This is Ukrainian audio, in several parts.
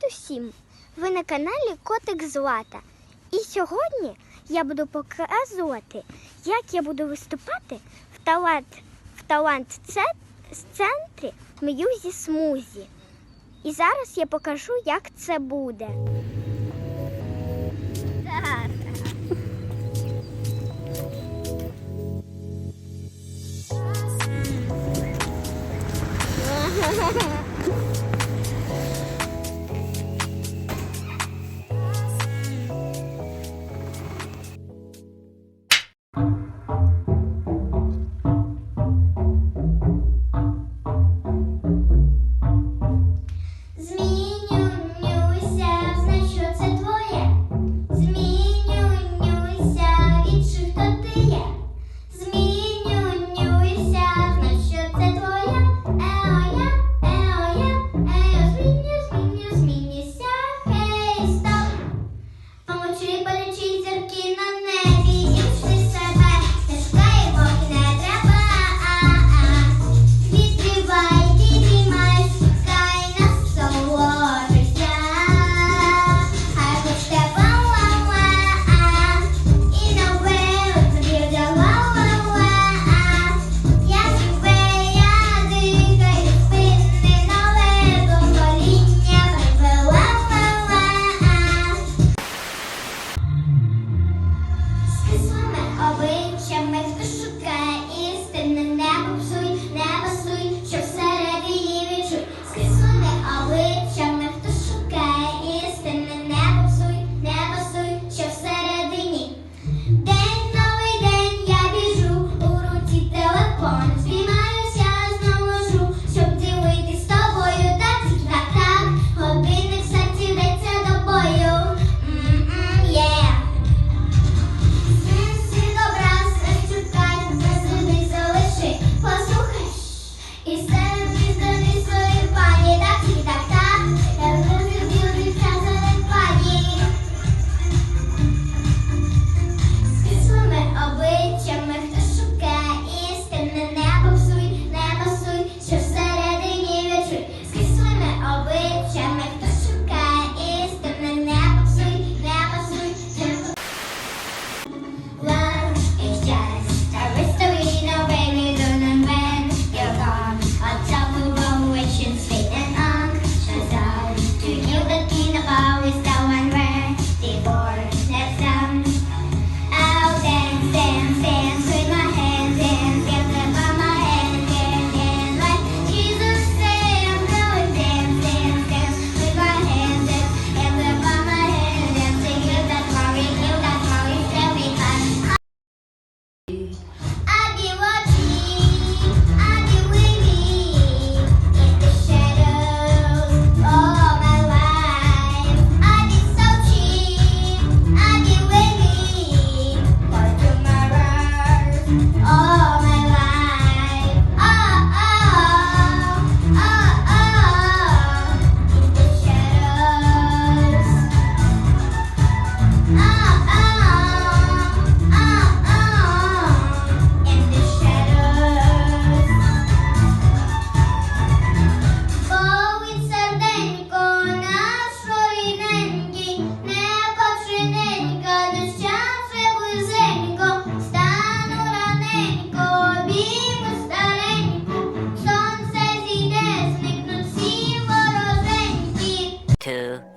Привіт усім! Ви на каналі Котик Злата. І сьогодні я буду показувати, як я буду виступати в талант в талант центрі М'юзі Смузі. І зараз я покажу, як це буде. Зараз. Лучи, полечи, зірки на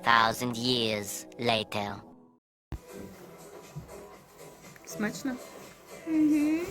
thousand years later. Смачно? Hmm.